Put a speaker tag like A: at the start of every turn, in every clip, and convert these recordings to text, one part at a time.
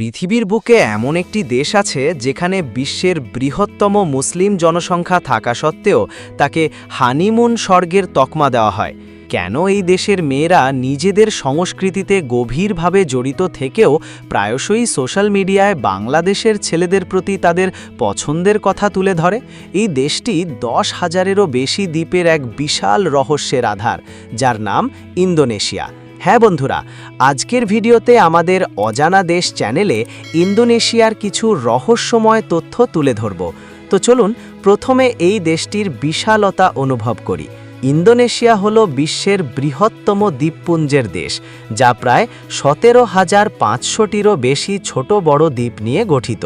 A: পৃথিবীর বুকে এমন একটি দেশ আছে যেখানে বিশ্বের বৃহত্তম মুসলিম জনসংখ্যা থাকা সত্ত্বেও তাকে হানিমুন স্বর্গের তকমা দেওয়া হয়। কেন এই দেশের মেয়েরা নিজেদের সংস্কৃতিতে গভীরভাবে জড়িত থেকেও প্রায়শই সোশ্যাল মিডিয়ায় বাংলাদেশের ছেলেদের প্রতি তাদের পছন্দের কথা তুলে ধরে? এই দেশটি দশ হাজারেরও বেশি দ্বীপের এক বিশাল রহস্যের আধার, যার নাম ইন্দোনেশিয়া। হ্যাঁ বন্ধুরা, আজকের ভিডিওতে আমাদের অজানা দেশ চ্যানেলে ইন্দোনেশিয়ার কিছু রহস্যময় তথ্য তুলে ধরব। তো চলুন, প্রথমে এই দেশটির বিশালতা অনুভব করি। ইন্দোনেশিয়া হল বিশ্বের বৃহত্তম দ্বীপপুঞ্জের দেশ, যা প্রায় সতেরো হাজার পাঁচশোটিরও বেশি ছোট বড় দ্বীপ নিয়ে গঠিত।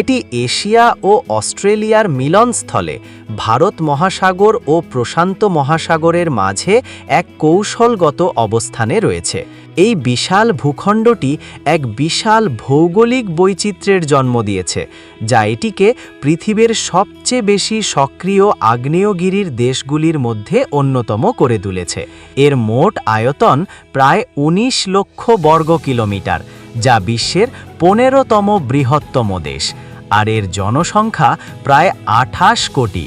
A: এটি এশিয়া ও অস্ট্রেলিয়ার মিলনস্থলে ভারত মহাসাগর ও প্রশান্ত মহাসাগরের মাঝে এক কৌশলগত অবস্থানে রয়েছে। এই বিশাল ভূখণ্ডটি এক বিশাল ভৌগোলিক বৈচিত্র্যের জন্ম দিয়েছে, যা এটিকে পৃথিবীর সবচেয়ে বেশি সক্রিয় আগ্নেয়গিরির দেশগুলির মধ্যে অন্যতম করে তুলেছে। এর মোট আয়তন প্রায় ১৯ লক্ষ বর্গ কিলোমিটার, যা বিশ্বের পনেরোতম বৃহত্তম দেশ, আর এর জনসংখ্যা প্রায় আঠাশ কোটি,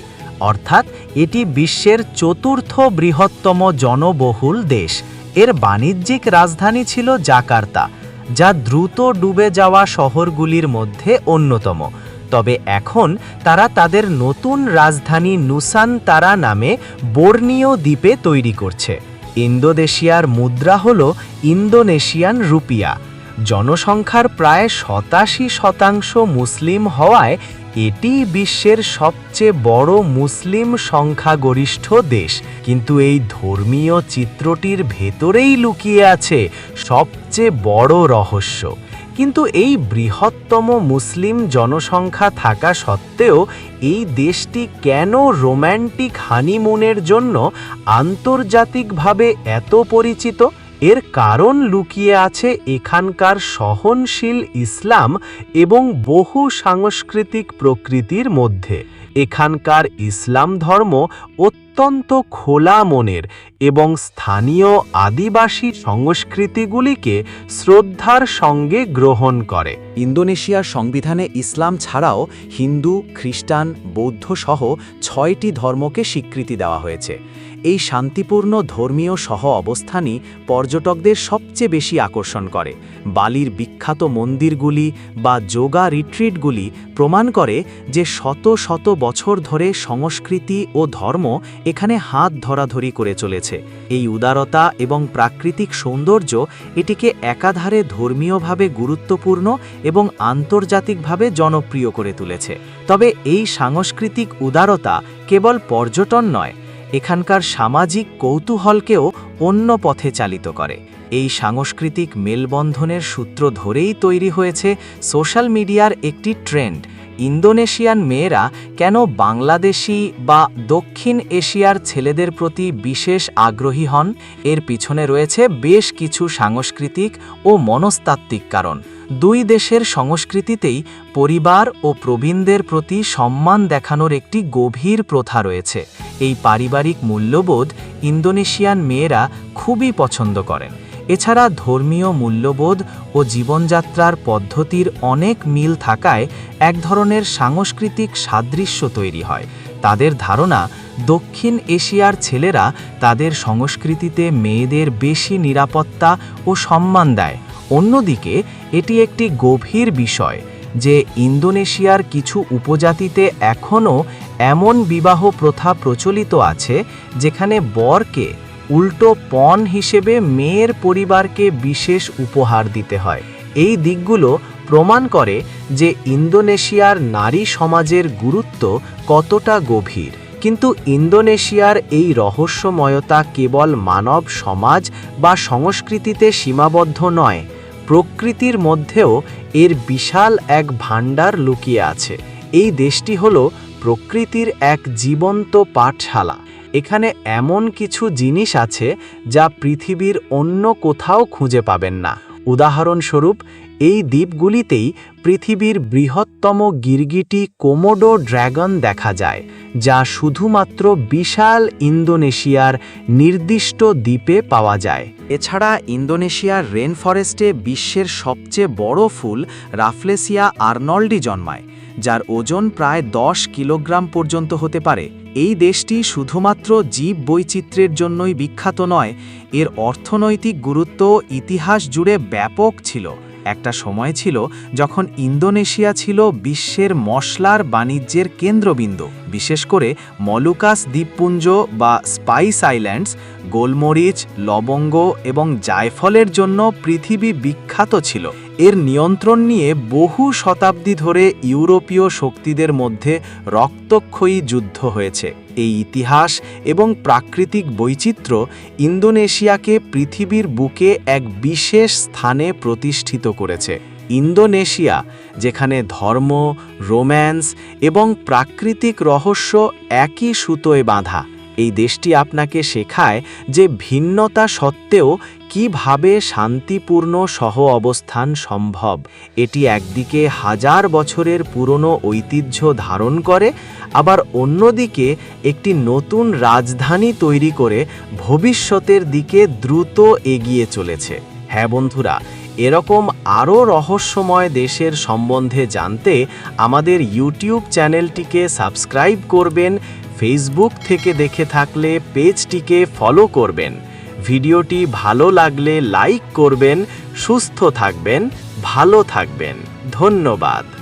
A: অর্থাৎ এটি বিশ্বের চতুর্থ বৃহত্তম জনবহুল দেশ। এর বাণিজ্যিক রাজধানী ছিল জাকার্তা, যা দ্রুত ডুবে যাওয়া শহরগুলির মধ্যে অন্যতম। তবে এখন তারা তাদের নতুন রাজধানী নুসানতারা নামে বর্ণীয় দ্বীপে তৈরি করছে। ইন্দোনেশিয়ার মুদ্রা হল ইন্দোনেশিয়ান রুপিয়া। জনসংখ্যার প্রায় সতাশি শতাংশ মুসলিম হওয়ায় এটি বিশ্বের সবচেয়ে বড় মুসলিম সংখ্যাগরিষ্ঠ দেশ। কিন্তু এই ধর্মীয় চিত্রটির ভেতরেই লুকিয়ে আছে সবচেয়ে বড় রহস্য। কিন্তু এই বৃহত্তম মুসলিম জনসংখ্যা থাকা সত্ত্বেও এই দেশটি কেন রোম্যান্টিক হানিমুনের জন্য আন্তর্জাতিকভাবে এত পরিচিত? এর কারণ লুকিয়ে আছে এখানকার সহনশীল ইসলাম এবং বহু সাংস্কৃতিক প্রকৃতির মধ্যে। এখানকার ইসলাম ধর্ম অত্যন্ত খোলা মনের এবং স্থানীয় আদিবাসী সংস্কৃতিগুলিকে শ্রদ্ধার সঙ্গে গ্রহণ করে। ইন্দোনেশিয়ার সংবিধানে ইসলাম ছাড়াও হিন্দু, খ্রিস্টান বৌদ্ধ সহ ছয়টি ধর্মকে স্বীকৃতি দেওয়া হয়েছে। এই শান্তিপূর্ণ ধর্মীয় সহ অবস্থানই পর্যটকদের সবচেয়ে বেশি আকর্ষণ করে। বালির বিখ্যাত মন্দিরগুলি বা যোগা রিট্রিটগুলি প্রমাণ করে যে শত শত বছর ধরে সংস্কৃতি ও ধর্ম এখানে হাত ধরাধরি করে চলেছে। এই উদারতা এবং প্রাকৃতিক সৌন্দর্য এটিকে একাধারে ধর্মীয়ভাবে গুরুত্বপূর্ণ এবং আন্তর্জাতিকভাবে জনপ্রিয় করে তুলেছে। তবে এই সাংস্কৃতিক উদারতা কেবল পর্যটন নয় এখানকার সামাজিক কৌতূহলকেও অন্য পথে চালিত করে। এই সাংস্কৃতিক মেলবন্ধনের সূত্র ধরেই তৈরি হয়েছে সোশ্যাল মিডিয়ার একটি ট্রেন্ড, ইন্দোনেশিয়ান মেয়েরা কেন বাংলাদেশি বা দক্ষিণ এশিয়ার ছেলেদের প্রতি বিশেষ আগ্রহী হন? এর পিছনে রয়েছে বেশ কিছু সাংস্কৃতিক ও মনস্তাত্ত্বিক কারণ। দুই দেশের সংস্কৃতিতেই পরিবার ও প্রবীণদের প্রতি সম্মান দেখানোর একটি গভীর প্রথা রয়েছে। এই পারিবারিক মূল্যবোধ ইন্দোনেশিয়ান মেয়েরা খুবই পছন্দ করেন। এছাড়া ধর্মীয় মূল্যবোধ ও জীবনযাত্রার পদ্ধতির অনেক মিল থাকায় এক ধরনের সাংস্কৃতিক সাদৃশ্য তৈরি হয়। তাদের ধারণা, দক্ষিণ এশিয়ার ছেলেরা তাদের সংস্কৃতিতে মেয়েদের বেশি নিরাপত্তা ও সম্মান দেয়। অন্যদিকে, এটি একটি গভীর বিষয় যে ইন্দোনেশিয়ার কিছু উপজাতিতে এখনও এমন বিবাহ প্রথা প্রচলিত আছে যেখানে বরকে উল্টো পণ হিসেবে মেয়ের পরিবারকে বিশেষ উপহার দিতে হয়। এই দিকগুলো প্রমাণ করে যে ইন্দোনেশিয়ার নারী সমাজের গুরুত্ব কতটা গভীর। কিন্তু ইন্দোনেশিয়ার এই রহস্যময়তা কেবল মানব সমাজ বা সংস্কৃতিতে সীমাবদ্ধ নয় প্রকৃতির মধ্যেও এর বিশাল এক ভাণ্ডার লুকিয়ে আছে। এই দেশটি হল প্রকৃতির এক জীবন্ত পাঠশালা। এখানে এমন কিছু জিনিস আছে যা পৃথিবীর অন্য কোথাও খুঁজে পাবেন না। উদাহরণস্বরূপ, এই দ্বীপগুলিতেই পৃথিবীর বৃহত্তম গিরগিটি কোমোডো ড্র্যাগন দেখা যায়, যা শুধুমাত্র বিশাল ইন্দোনেশিয়ার নির্দিষ্ট দ্বীপে পাওয়া যায়। এছাড়া ইন্দোনেশিয়ার রেন ফরেস্টে বিশ্বের সবচেয়ে বড় ফুল রাফলেসিয়া আর্নল্ডি জন্মায়, যার ওজন প্রায় দশ কিলোগ্রাম পর্যন্ত হতে পারে। এই দেশটি শুধুমাত্র জীব বৈচিত্র্যের জন্যই বিখ্যাত নয়, এর অর্থনৈতিক গুরুত্ব ইতিহাস জুড়ে ব্যাপক ছিল। একটা সময় ছিল যখন ইন্দোনেশিয়া ছিল বিশ্বের মশলার বাণিজ্যের কেন্দ্রবিন্দু। বিশেষ করে মলুকাস দ্বীপপুঞ্জ বা স্পাইস আইল্যান্ডস গোলমরিচ, লবঙ্গ এবং জায়ফলের জন্য পৃথিবী বিখ্যাত ছিল। এর নিয়ন্ত্রণ নিয়ে বহু শতাব্দী ধরে ইউরোপীয় শক্তিদের মধ্যে রক্তক্ষয়ী যুদ্ধ হয়েছে। এই ইতিহাস এবং প্রাকৃতিক বৈচিত্র্য ইন্দোনেশিয়াকে পৃথিবীর বুকে এক বিশেষ স্থানে প্রতিষ্ঠিত করেছে। ইন্দোনেশিয়া, যেখানে ধর্ম, রোম্যান্স এবং প্রাকৃতিক রহস্য একই সুতোয় বাঁধা এই দেশটি আপনাকে শেখায় যে ভিন্নতা সত্ত্বেও কীভাবে শান্তিপূর্ণ সহ অবস্থান সম্ভব। এটি একদিকে হাজার বছরের পুরনো ঐতিহ্য ধারণ করে, আবার অন্যদিকে একটি নতুন রাজধানী তৈরি করে ভবিষ্যতের দিকে দ্রুত এগিয়ে চলেছে। হ্যাঁ বন্ধুরা, এরকম আরও রহস্যময় দেশের সম্বন্ধে জানতে আমাদের ইউটিউব চ্যানেলটিকে সাবস্ক্রাইব করবেন ফেসবুক থেকে দেখে থাকলে পেজটিকে ফলো করবেন। ভিডিওটি ভালো লাগলে লাইক করবেন, সুস্থ থাকবেন, ভালো থাকবেন। ধন্যবাদ।